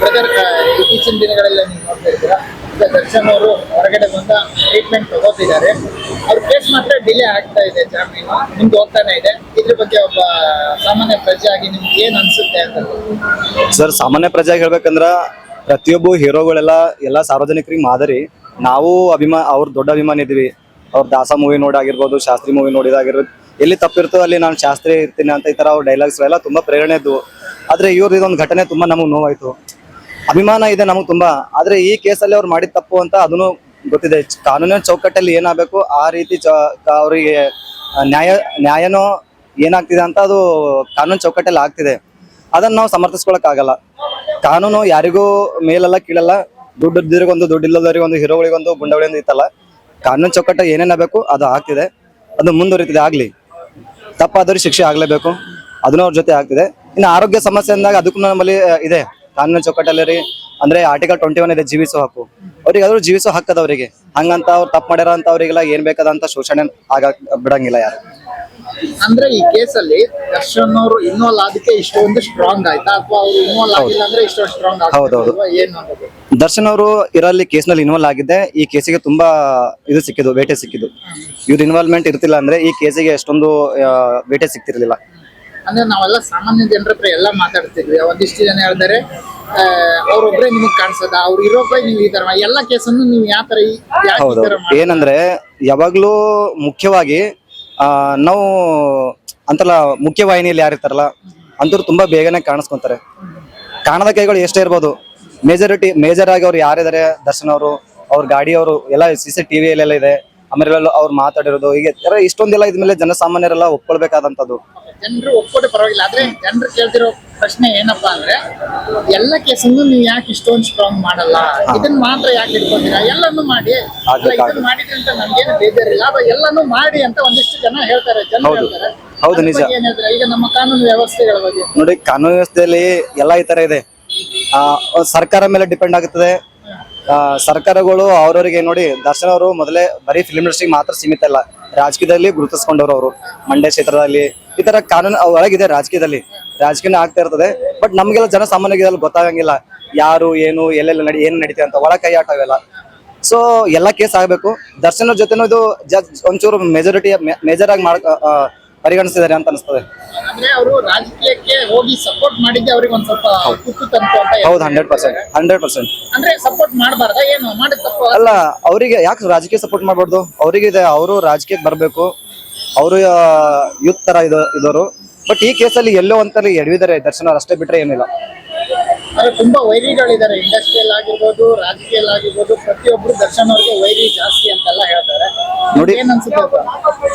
Brother ಇತ್ತೀಚಿನ ದಿನಗಳಲ್ಲಿ ನೀವು ನೋಡ್ತಾ ಇದ್ದೀರಾ ದರ್ಶನ್ ಅವರು ಹೊರಗಡೆ ಬಂದ ಟ್ರೀಟ್ಮೆಂಟ್ ತಗೋತಿದ್ದಾರೆ. ಅವ್ರ ಕೇಸ್ ಮಾತ್ರ ಡಿಲೇ ಆಗ್ತಾ ಇದೆ, ಜಾಮೀನು. ಮುಂದೆ ಹೋಗ್ತಾನೆ ಇದೆ. ಇದ್ರ ಬಗ್ಗೆ ಒಬ್ಬ ಸಾಮಾನ್ಯ ಪ್ರಜೆ ಆಗಿ ನಿಮ್ಗೆ ಏನ್ ಅನ್ಸುತ್ತೆ ಅಂತ ಸರ್, ಸಾಮಾನ್ಯ ಪ್ರಜೆಗೆ ಹೇಳ್ಬೇಕಂದ್ರ ಪ್ರತಿಯೊಬ್ಬ ಹೀರೋಗಳೆಲ್ಲ ಎಲ್ಲ ಸಾರ್ವಜನಿಕರಿಗೆ ಮಾದರಿ. ನಾವು ಅಭಿಮಾನ ಅವ್ರ ದೊಡ್ಡ ಅಭಿಮಾನಿ ಇದೀವಿ. ಅವ್ರ ದಾಸ ಮೂವಿ ನೋಡಾಗಿರ್ಬೋದು, ಶಾಸ್ತ್ರಿ ಮೂವಿ ನೋಡಿದಾಗಿರ್ಬೋದು ಎಲ್ಲಿ ತಪ್ಪಿರ್ತೋ ಅಲ್ಲಿ ನಾನು ಶಾಸ್ತ್ರೀಯ ಇರ್ತೀನಿ ಅಂತ ಈ ತರ ಅವ್ರ ಡೈಲಾಗ್ಸ್ ಎಲ್ಲ ತುಂಬಾ ಪ್ರೇರಣೆ ಇದ್ವು. ಆದ್ರೆ ಇವ್ರದ್ದು ಇದೊಂದು ಘಟನೆ ತುಂಬಾ ನಮಗೆ ನೋವಾಯ್ತು. ಅಭಿಮಾನ ಇದೆ ನಮಗೆ ತುಂಬಾ. ಆದ್ರೆ ಈ ಕೇಸಲ್ಲಿ ಅವ್ರು ಮಾಡಿದ ತಪ್ಪು ಅಂತ ಅದನ್ನು ಗೊತ್ತಿದೆ. ಕಾನೂನಿನ ಚೌಕಟ್ಟಲ್ಲಿ ಏನಾಗಬೇಕು, ಆ ರೀತಿ ಅವರಿಗೆ ನ್ಯಾಯ, ನ್ಯಾಯನೋ ಏನಾಗ್ತಿದೆ ಅಂತ ಅದು ಕಾನೂನು ಚೌಕಟ್ಟಲ್ಲಿ ಆಗ್ತಿದೆ. ಅದನ್ನ ನಾವು ಸಮರ್ಥಿಸ್ಕೊಳಕ್ ಆಗಲ್ಲ ಕಾನೂನು ಯಾರಿಗೂ ಮೇಲಲ್ಲ ಕೀಳಲ್ಲ. ದುಡ್ಡು ಇದ್ದಿರಿಗೊಂದು ದುಡ್ಡು ಇಲ್ಲದವರಿಗೊಂದು ಹೀರೋಗಳಿಗೊಂದು ಗುಂಡಗಳಿಗೊಂದು ಇತ್ತಲ್ಲ. ಕಾನೂನು ಚೌಕಟ್ಟ ಏನೇನಾಗಬೇಕು ಅದು ಆಗ್ತಿದೆ. ಅದು ಮುಂದುವರಿತಿದೆ ಆಗ್ಲಿ. ತಪ್ಪಾದವ್ರಿಗೆ ಶಿಕ್ಷೆ ಆಗಲೇಬೇಕು. ಅದನ್ನ ಅವ್ರ ಜೊತೆ ಆಗ್ತಿದೆ. ಇನ್ನು ಆರೋಗ್ಯ ಸಮಸ್ಯೆ ಅಂದಾಗ ಅದಕ್ಕೂ ನಮ್ಮಲ್ಲಿ ಇದೆ. ಕಾನೂನು ಚೌಕಟ್ಟಲ್ಲಿ ರೀ. ಅಂದ್ರೆ ಆರ್ಟಿಕಲ್ ಟ್ವೆಂಟಿ ಒನ್ ಇದೆ ಜೀವಿಸೋ ಹಕ್ಕು. ಅವ್ರಿಗೆ ಆದ್ರೂ ಜೀವಿಸೋ ಹಕ್ಕದ ಅವರಿಗೆ. ಹಂಗಂತ ಅವ್ರು ತಪ್ಪು ಮಾಡ್ಯಾರ ಅಂತ ಅವರಿಗೆಲ್ಲ ಏನ್ ಬೇಕಾದಂತ ಶೋಷಣೆ ಆಗ ಬಿಡಂಗಿಲ್ಲ ಯಾರು. ಅಂದ್ರೆ ಈ ಕೇಸಲ್ಲಿ ದರ್ಶನ್ ಅವರು ಇನ್ವಾಲ್ವ್ ಆದಕ್ಕೆ ಇಷ್ಟೊಂದು ಸ್ಟ್ರಾಂಗ್ ಆಯ್ತಾ? ಅಥವಾ ಅವ್ರು ಇನ್ವಾಲ್ವ್ ಆಗಿಲ್ಲ ಅಂದ್ರೆ ಇಷ್ಟೊಂದು ಸ್ಟ್ರಾಂಗ್ ಹೌದೌದು. ದರ್ಶನ್ ಅವರು ಇರಲ್ಲಿ ಕೇಸ್ನಲ್ಲಿ ಇನ್ವಾಲ್ವ್ ಆಗಿದ್ದೆ. ಈ ಕೇಸಿಗೆ ತುಂಬಾ ಇದು ಸಿಕ್ಕಿದ್ದು ವೇಟೆ ಸಿಕ್ಕಿದ್ದು. ಇವ್ರ ಇನ್ವಾಲ್ವ್ಮೆಂಟ್ ಇರ್ತಿಲ್ಲ ಅಂದ್ರೆ ಈ ಕೇಸಿಗೆ ಎಷ್ಟೊಂದು ವೇಟೆ ಸಿಕ್ತಿರ್ಲಿಲ್ಲ ಅಂದ್ರೆ ನಾವೆಲ್ಲ ಸಾಮಾನ್ಯ ಜನರ ಹತ್ರ ಎಲ್ಲ ಮಾತಾಡ್ತಿದ್ವಿ. ಒಂದಿಷ್ಟು ಜನ ಹೇಳ್ತಾರೆ ಅವ್ರೊಬ್ರೆ ನಿಮಗ್ ಕಾಣಿಸದ? ಅವ್ರು ಇರೋಬ್ರೇ ನೀವು ಈ ತರ ಎಲ್ಲ ಕೇಸನ್ನು ನೀವು ಯಾವ ತರ ಹೌದು ಏನಂದ್ರೆ ಯಾವಾಗ್ಲೂ ಮುಖ್ಯವಾಗಿ ಆ, ನಾವು ಅಂತಲ್ಲ ಮುಖ್ಯವಾಹಿನಿಯಲ್ಲಿ ಯಾರಿರ್ತಾರಲ್ಲ ಅಂತವ್ರು ತುಂಬಾ ಬೇಗನೆ ಕಾಣಿಸ್ಕೊಂತಾರೆ. ಕಾಣದ ಕೈಗಳು ಎಷ್ಟೇ ಇರ್ಬೋದು. ಮೇಜಾರಿಟಿ ಮೇಜರ್ ಆಗಿ ಅವ್ರು ಯಾರಿದ್ದಾರೆ ದರ್ಶನ್ ಅವರು ಅವ್ರ ಗಾಡಿ ಅವರು ಎಲ್ಲ ಸಿ ಸಿ ಟಿವಿಯಲ್ಲೆಲ್ಲ ಇದೆ. ಆಮೇಲೆ ಅವ್ರು ಮಾತಾಡಿರೋದು ಹೀಗೆ ಇಷ್ಟೊಂದೆಲ್ಲ ಇದ್ಮೇಲೆ ಜನಸಾಮಾನ್ಯರೆಲ್ಲ ಒಪ್ಕೊಳ್ಬೇಕಾದಂತದ್ದು ಜನರು ಒಪ್ಕೊಟ್ಟು ಪರವಾಗಿಲ್ಲ. ಆದ್ರೆ ಜನರು ಕೇಳ್ತಿರೋ ಪ್ರಶ್ನೆ ಏನಪ್ಪಾ ಅಂದ್ರೆ ಎಲ್ಲ ಕೇಸನ್ನು ನೀವು ಯಾಕೆ ಇಷ್ಟೊಂದು ಸ್ಟ್ರಾಂಗ್ ಮಾಡಲ್ಲ? ಇದನ್ನ ಮಾತ್ರ ಯಾಕೆ ಇಟ್ಕೊಂಡಿರಾ? ಎಲ್ಲಾನು ಮಾಡಿ. ಇದನ್ನ ಮಾಡಿದ್ರಿ ಅಂತ ನಮ್ಗೇನು ಬೇಜಾರಿಲ್ಲ. ಅಥವಾ ಎಲ್ಲಾನು ಮಾಡಿ ಅಂತ ಒಂದಿಷ್ಟು ಜನ ಹೇಳ್ತಾರೆ. ಜನ. ಹೇಳ್ತಾರೆ. ಹೌದು, ನಿಜ. ಈಗ ನಮ್ಮ ಕಾನೂನು ವ್ಯವಸ್ಥೆಗಳ ಬಗ್ಗೆ. ನೋಡಿ ಕಾನೂನು ವ್ಯವಸ್ಥೆಯಲ್ಲಿ ಎಲ್ಲ ಈ ತರ ಇದೆ. ಆ, ಸರ್ಕಾರ ಮೇಲೆ ಡಿಪೆಂಡ್ ಆಗುತ್ತದೆ. ಆ, ಸರ್ಕಾರಗಳು ಅವ್ರವ್ರಿಗೆ ನೋಡಿ ದರ್ಶನ್ ಅವರು ಮೊದಲೇ ಬರೀ ಫಿಲ್ಮ್ ಇಂಡಸ್ಟ್ರಿಗೆ ಮಾತ್ರ ಸೀಮಿತ ಇಲ್ಲ ರಾಜಕೀಯದಲ್ಲಿ ಗುರುತಿಸ್ಕೊಂಡವ್ರು ಅವರು. ಮಂಡ್ಯ ಕ್ಷೇತ್ರದಲ್ಲಿ ಈ ತರ ಕಾನೂನು ಒಳಗಿದೆ ರಾಜಕೀಯದಲ್ಲಿ. ರಾಜಕೀಯ ಆಗ್ತಾ ಇರ್ತದೆ. ಬಟ್ ನಮ್ಗೆಲ್ಲ ಜನ ಇದ್ರಲ್ಲಿ ಗೊತ್ತಾಗಂಗಿಲ್ಲ. ಯಾರು ಏನು ಎಲ್ಲೆಲ್ಲ ನಡಿ ಏನ್ ನಡೀತೆ ಅಂತ ಒಳ ಕೈ ಆಟವೆಲ್ಲ ಸೊ ಎಲ್ಲ ಕೇಸ್ ಆಗ್ಬೇಕು. ದರ್ಶನ ಜೊತೆನೂ ಇದು ಜಡ್ಜ್ ಒಂಚೂರು ಮೆಜಾರಿಟಿ ಮೇಜರ್ ಆಗಿ ಮಾಡ್ ಪರಿಗಣಿಸಿದ್ದಾರೆ ಅಂತ ಅನಿಸ್ತದೆ. ಹೌದು. ಹಂಡ್ರೆಡ್ ಪರ್ಸೆಂಟ್ ಹಂಡ್ರೆಡ್ ಪರ್ಸೆಂಟ್ ಅಲ್ಲ ಅವರಿಗೆ ಯಾಕೆ ರಾಜಕೀಯ ಸಪೋರ್ಟ್ ಮಾಡಬಾರ್ದು? ಅವರಿಗೆ ಇದೆ ಅವರು ರಾಜಕೀಯಕ್ಕೆ ಬರಬೇಕು. ಅವರು ಯೂತ್ ತರ ಇದು ಬಟ್ ಈ ಕೇಸಲ್ಲಿ ಎಲ್ಲೋ ಅಂತಲ್ಲಿ ಎಡವಿದ್ದಾರೆ. ದರ್ಶನ ಅವ್ರು ಅಷ್ಟೇ ಬಿಟ್ರೆ ಏನಿಲ್ಲ. ತುಂಬಾ ವೈರಿಗಳಿದ್ದಾರೆ. ಇಂಡಸ್ಟ್ರಿಯಲ್ ಆಗಿರ್ಬೋದು ರಾಜಕೀಯ ಆಗಿರ್ಬೋದು ಪ್ರತಿಯೊಬ್ರು ದರ್ಶನ್ ಅವ್ರಿಗೆ ವೈರಿ ಜಾಸ್ತಿ ಅಂತೆಲ್ಲ ಹೇಳ್ತಾರೆ. ನೋಡಿ.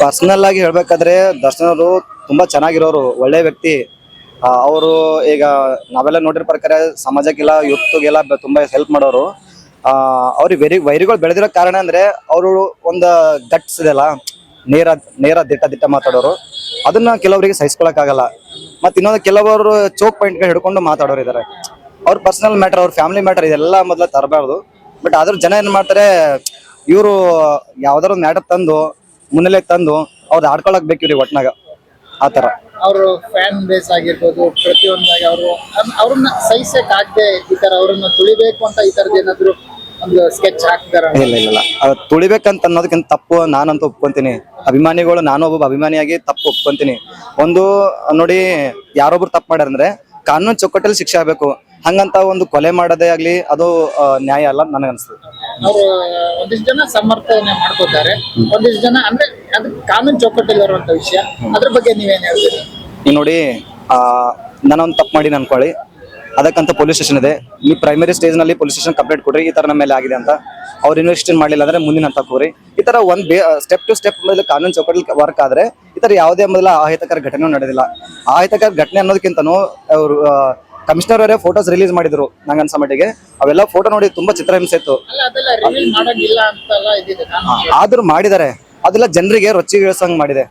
ಪರ್ಸನಲ್ ಆಗಿ ಹೇಳ್ಬೇಕಾದ್ರೆ ದರ್ಶನ್ ಅವರು ತುಂಬಾ ಚೆನ್ನಾಗಿರೋರು. ಒಳ್ಳೆ ವ್ಯಕ್ತಿ. ಅವರು ಈಗ ನಾವೆಲ್ಲ ನೋಡಿರೋ ಪ್ರಕಾರ ಸಮಾಜಕ್ಕೆಲ್ಲ ಯುಕ್ತಿಗೆಲ್ಲ ತುಂಬಾ ಹೆಲ್ಪ್ ಮಾಡೋರು. ಅವ್ರಿಗೆ ವೈರಿ ವೈರಿಗಳು ಬೆಳೆದಿರೋ ಕಾರಣ ಅಂದ್ರೆ ಅವರು ಒಂದು ಗಟ್ಸ್ ಇದೆಲ್ಲ. ನೇರ ನೇರ ದಿಟ್ಟ ದಿಟ್ಟ ಮಾತಾಡೋರು. ಅದನ್ನ ಕೆಲವರಿಗೆ ಸಹಿಸ್ಕೊಳಕ್ ಆಗಲ್ಲ ಮತ್ತೆ ಇನ್ನೊಂದು ಕೆಲವರು ಚೋಕ್ ಪಾಯಿಂಟ್ ಹಿಡ್ಕೊಂಡು ಮಾತಾಡೋರು ಇದಾರೆ. ಅವ್ರ ಪರ್ಸನಲ್ ಮ್ಯಾಟರ್ ಅವ್ರ ಫ್ಯಾಮಿಲಿ ಮ್ಯಾಟರ್ ಇದೆಲ್ಲ ಮೊದಲ ತರಬಾರ್ದು. ಬಟ್ ಆದ್ರೂ ಜನ ಏನ್ ಮಾಡ್ತಾರೆ, ಇವರು ಯಾವ್ದಾರು ಮ್ಯಾಟರ್ ತಂದು ಮುನ್ನೆಲೆ ತಂದು, ಅವ್ರ ಆಡ್ಕೊಳಕ್ ಬೇಕು ಇವ್ರಿ ಒಟ್ನಾಗ. ಆತರ ಅವರು ಫ್ಯಾನ್ ಬೇಸ್ ಆಗಿರ್ಬೋದು, ಪ್ರತಿಯೊಂದಾಗಿ ಅವರು ಅವ್ರನ್ನ ಸಹಿಸಕ್ ಆಗದೆ ಈ ತರ ಅವ್ರನ್ನ ತುಳಿಬೇಕು ಅಂತ ಈ ತರದ್ ಏನಾದ್ರು ಒಂದು ಸ್ಕೆಚ್ ಹಾಕ್ತಾರ ಇಲ್ಲ ಇಲ್ಲ ತುಳಿಬೇಕಂತ ಅನ್ನೋದಕ್ಕಿಂತ ತಪ್ಪು ನಾನಂತ ಒಪ್ಕೊಂತೀನಿ. ಅಭಿಮಾನಿಗಳು ನಾನು ಒಬ್ಬ ಅಭಿಮಾನಿಯಾಗಿ ತಪ್ಪು ಒಪ್ಕೊಂತೀನಿ. ಒಂದು ನೋಡಿ ಯಾರೊಬ್ರು ತಪ್ಪು ಮಾಡ್ಯಾರ ಅಂದ್ರೆ ಕಾನೂನು ಚೌಕಟ್ಟಲ್ಲಿ ಶಿಕ್ಷೆ ಆಗ್ಬೇಕು. ಹಂಗಂತ ಒಂದು ಕೊಲೆ ಮಾಡೋದೇ ಆಗ್ಲಿ ಅದು ನ್ಯಾಯ ಅಲ್ಲ ನನಗೆ ಅನ್ಸುತ್ತೆ. ಅವರು ಒಂದಿಷ್ಟು ಜನ ಸಮರ್ಥನೆ ಮಾಡ್ಕೋತಾರೆ. ಒಂದಿಷ್ಟು ಜನ ಅಂದ್ರೆ ಅದು ಕಾನೂನು ಚೌಕಟ್ಟಲ್ಲಿ ಬರುವಂತ ವಿಷಯ. ಅದ್ರ ಬಗ್ಗೆ ನೀವೇನ್ ಹೇಳ್ತೀರಿ? ಈಗ ನೋಡಿ ಆ ನಾನೊಂದು ತಪ್ಪು ಮಾಡಿ ಅನ್ಕೊಳ್ಳಿ ಅದಕ್ಕಂತ ಪೊಲೀಸ್ ಸ್ಟೇಷನ್ ಇದೆ. ನೀವು ಪ್ರೈಮರಿ ಸ್ಟೇಜ್ನಲ್ಲಿ ಪೊಲೀಸ್ ಸ್ಟೇಷನ್ ಕಂಪ್ಲೇಂಟ್ ಕೊಡ್ರಿ ಈ ತರ ನಮ್ಮ ಮೇಲೆ ಆಗಿದೆ ಅಂತ. ಅವ್ರು ಇನ್ವೆಸ್ಟಿಗೇಟ್ ಮಾಡಲಿಲ್ಲ ಅಂದ್ರೆ ಮುಂದಿನ ಹಂತ ಹೋಗ್ರಿ ಈ ತರ ಒಂದ್ ಬೇ ಸ್ಟೆಪ್ ಟು ಸ್ಟೆಪ್ ಮೇಲೆ ಕಾನೂನು ಚೌಕಟ್ಟಲ್ಲಿ ವರ್ಕ್ ಆದ್ರೆ ಈ ತರ ಯಾವುದೇ ಮೊದಲ ಅಹಿತಕರ ಘಟನೆ ನಡೆದಿಲ್ಲ. ಅಹಿತಕರ ಘಟನೆ ಅನ್ನೋದಕ್ಕಿಂತನೂ ಅವರು ಕಮಿಷನರ್ ಅವರೇ ಫೋಟೋಸ್ ರಿಲೀಸ್ ಮಾಡಿದ್ರು ನಂಗೆ ಅನ್ಸ ಮಟ್ಟಿಗೆ. ಅವೆಲ್ಲ ಫೋಟೋ ನೋಡಿ ತುಂಬಾ ಚಿತ್ರಹಿಂಸೆ ಇತ್ತು. ಆದ್ರೂ ಮಾಡಿದ್ದಾರೆ. ಅದೆಲ್ಲ ಜನರಿಗೆ ರೊಚ್ಚಿಗಿಳಿಸಂಗ್ ಮಾಡಿದೆ.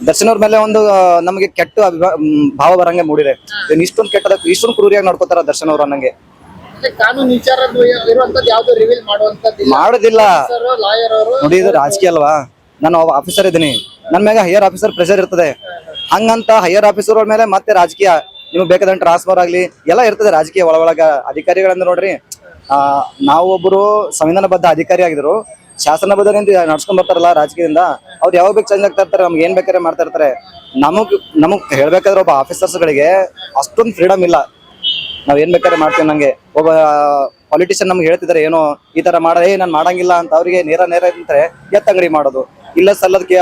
ದರ್ಶನ್ ಅವ್ರ ಮೇಲೆ ಒಂದು ನಮಗೆ ಕೆಟ್ಟ ಮ್, ಭಾವ ಬರಂಗೆ ಮೂಡಿದೆ. ಇನ್ ಇಷ್ಟೊಂದು ಕೆಟ್ಟದ ಇಷ್ಟೊಂದು ಕ್ರೂರಿಯಾಗಿ ನೋಡ್ಕೋತಾರ ದರ್ಶನ್ ಅವ್ರು ಅನ್ನಂಗೆ. ಅಂದ್ರೆ ಕಾನೂನು ವಿಚಾರದ್ದು ಇರುವಂತದ್ದು ಯಾವ್ದು ರಿವೀಲ್ ಮಾಡುವಂತದ್ದು ಮಾಡೋದಿಲ್ಲ. ಲಾಯರ್ ಅವರು ನೋಡಿ ಇದು ರಾಜಕೀಯ ಅಲ್ವಾ? ನಾನು ಆಫೀಸರ್ ಇದ್ದೀನಿ. ನನ್ನ ಮ್ಯಾಗ ಹೈಯರ್ ಆಫೀಸರ್ ಪ್ರೆಷರ್ ಇರ್ತದೆ. ಹಂಗಂತ ಹೈಯರ್ ಆಫೀಸರ್ ಮೇಲೆ ಮತ್ತೆ ರಾಜಕೀಯ ನಿಮ್ಗೆ ಬೇಕಾದಂತ ಟ್ರಾನ್ಸ್ಫರ್ ಆಗ್ಲಿ ಎಲ್ಲ ಇರ್ತದೆ ರಾಜಕೀಯ ಒಳ ಒಳಗ ಅಧಿಕಾರಿಗಳಂದ್ರೆ ನೋಡ್ರಿ. ಆ ನಾವು ಒಬ್ಬರು ಸಂವಿಧಾನಬದ್ಧ ಅಧಿಕಾರಿ ಆಗಿದ್ರು. ಶಾಸನಬದ್ಧರಿಂದ ನಡ್ಸ್ಕೊಂಡ್ ಬರ್ತಾರಲ್ಲ ರಾಜಕೀಯದಿಂದ, ಅವ್ರು ಯಾವಾಗ ಬೇಕು ಚೇಂಜ್ ಆಗ್ತಾ ಇರ್ತಾರೆ, ನಮ್ಗೆ ಏನ್ ಬೇಕಾದ್ರೆ ಮಾಡ್ತಾ ಇರ್ತಾರೆ. ನಮಗ್ ನಮಗ್ ಹೇಳ್ಬೇಕಾದ್ರೆ ಒಬ್ಬ ಆಫೀಸರ್ಸ್ ಗಳಿಗೆ ಅಷ್ಟೊಂದು ಫ್ರೀಡಮ್ ಇಲ್ಲ. ನಾವ್ ಏನ್ ಬೇಕಾದ್ರೆ ಮಾಡ್ತೀವಿ ನಂಗೆ. ಒಬ್ಬ ಪೊಲಿಟಿಷಿಯನ್ ನಮ್ಗೆ ಹೇಳ್ತಿದಾರೆ, ಏನೋ ಈ ತರ ಮಾಡ, ಏ, ನಾನು ಮಾಡಂಗಿಲ್ಲ ಅಂತ ಅವ್ರಿಗೆ ನೇರ ನೇರ ಇದ್ರೆ ಎತ್ತ ಅಂಗಡಿ ಮಾಡೋದು. ಇಲ್ಲ ಸಲ್ಲದಕ್ಕೆ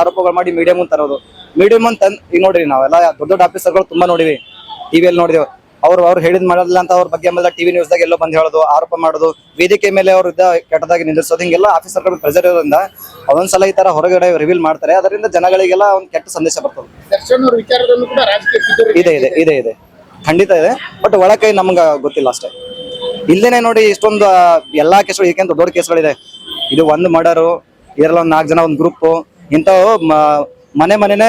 ಆರೋಪಗಳು ಮಾಡಿ ಮೀಡಿಯಂ ತರೋದು. ಮೀಡಿಯಂ ಅಂತ ಈಗ ನೋಡ್ರಿ, ನಾವೆಲ್ಲ ದೊಡ್ಡ ದೊಡ್ಡ ಆಫೀಸರ್ಗಳು ತುಂಬಾ ನೋಡಿವಿ. ಟಿವಿಯಲ್ಲಿ ನೋಡಿದೆವು. ಅವ್ರು ಅವ್ರು ಹೇಳಿದ್ ಮಾಡಲ್ಲ ಅಂತ ಅವ್ರ ಬಗ್ಗೆ ಆಮೇಲೆ ಟಿವಿ ನ್ಯೂಸ್ ದಾಗ ಎಲ್ಲೋ ಬಂದು ಹೇಳೋದು ಆರೋಪ ಮಾಡೋದು ವೇದಿಕೆ ಮೇಲೆ ಅವ್ರ ಇದ್ದ ಕೆಟ್ಟದಾಗಿ ನಿಂದಿಸೋದು ಹಿಂಗೆಲ್ಲ ಆಫೀಸರ್ಗಳ ಪ್ರೆಸರ್ ಇರೋದ್ರಿಂದ ಅದೊಂದ್ಸಲ ಈ ತರ ಹೊರಗಡೆ ರಿವೀಲ್ ಮಾಡ್ತಾರೆ. ಅದರಿಂದ ಜನಗಳಿಗೆಲ್ಲ ಒಂದು ಕೆಟ್ಟ ಸಂದೇಶ ಬರ್ತದೆ. ಇದೆ ಇದೆ ಇದೆ ಇದೆ. ಖಂಡಿತ ಇದೆ. ಬಟ್ ಒಳಕೈ ನಮ್ಗೆ ಗೊತ್ತಿಲ್ಲ ಅಷ್ಟೇ. ಇಲ್ಲೇನೆ ನೋಡಿ ಇಷ್ಟೊಂದು ಎಲ್ಲಾ ಕೇಸ್ಗಳು ಏಕೆಂದ್ರೆ ದೊಡ್ಡ ದೊಡ್ಡ ಕೇಸ್ಗಳಿದೆ. ಇದು ಒಂದು ಮರ್ಡರು ಇದರಲ್ಲಿ ಒಂದು ನಾಲ್ಕು ಜನ ಒಂದು ಗ್ರೂಪ್ ಇಂಥವು ಮನೆ ಮನೆನೇ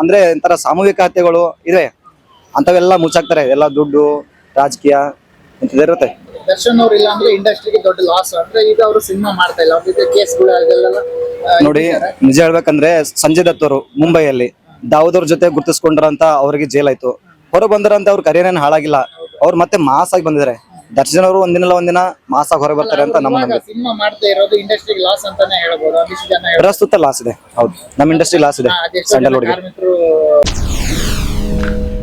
ಅಂದ್ರೆ ಇಂಥರ ಸಾಮೂಹಿಕ ಹತ್ಯೆಗಳು ಇದೆ ಅಂಥವೆಲ್ಲ ಮುಚ್ಚಾಕ್ತಾರೆ ಎಲ್ಲ ದುಡ್ಡು ರಾಜಕೀಯ ಇರುತ್ತೆ. ದರ್ಶನ್ ಅವ್ರು ಇಲ್ಲ ಅಂದ್ರೆ ಇಂಡಸ್ಟ್ರಿಗೆ ದೊಡ್ಡ ಲಾಸ್ ಅಂದ್ರೆ ಈಗ ಅವರು ಸಿನಿಮಾ ಮಾಡ್ತಾ ಇಲ್ಲ ಅವ್ರ ಜೊತೆ ಕೇಸ್ಗಳು ನೋಡಿ ನಿಜ ಹೇಳ್ಬೇಕಂದ್ರೆ ಸಂಜಯ್ ದತ್ ಅವರು ಮುಂಬೈಯಲ್ಲಿ ದಾವೂದ್ ಅವ್ರ ಜೊತೆ ಗುರ್ತಿಸ್ಕೊಂಡ್ರಂತ ಅವ್ರಿಗೆ ಜೈಲ್ ಆಯ್ತು ಹೊರ ಬಂದ್ರಂತ ಅವ್ರ ಕರಿಯರ್ ಏನ್ ಹಾಳಾಗಿಲ್ಲ. ಅವ್ರು ಮತ್ತೆ ಮಾಸ್ ಆಗಿ ಬಂದಿದ್ದಾರೆ. ದರ್ಶನ್ ಅವರು ಒಂದಿನಲ್ಲ ಒಂದಿನ ಮಾಸ್ ಆಗಿ ಹೊರ ಬರ್ತಾರೆ ಅಂತ ನಮ್ಮ ಸಿನಿಮಾ ಮಾಡ್ತಾ ಇರೋದು ಲಾಸ್ ಅಂತಾನೆ ಹೇಳ್ಬೋದು. ಪ್ರಸ್ತುತ ಲಾಸ್ ಇದೆ. ಹೌದು. ನಮ್ಮ ಇಂಡಸ್ಟ್ರಿ ಲಾಸ್ ಇದೆ. ಹಾ,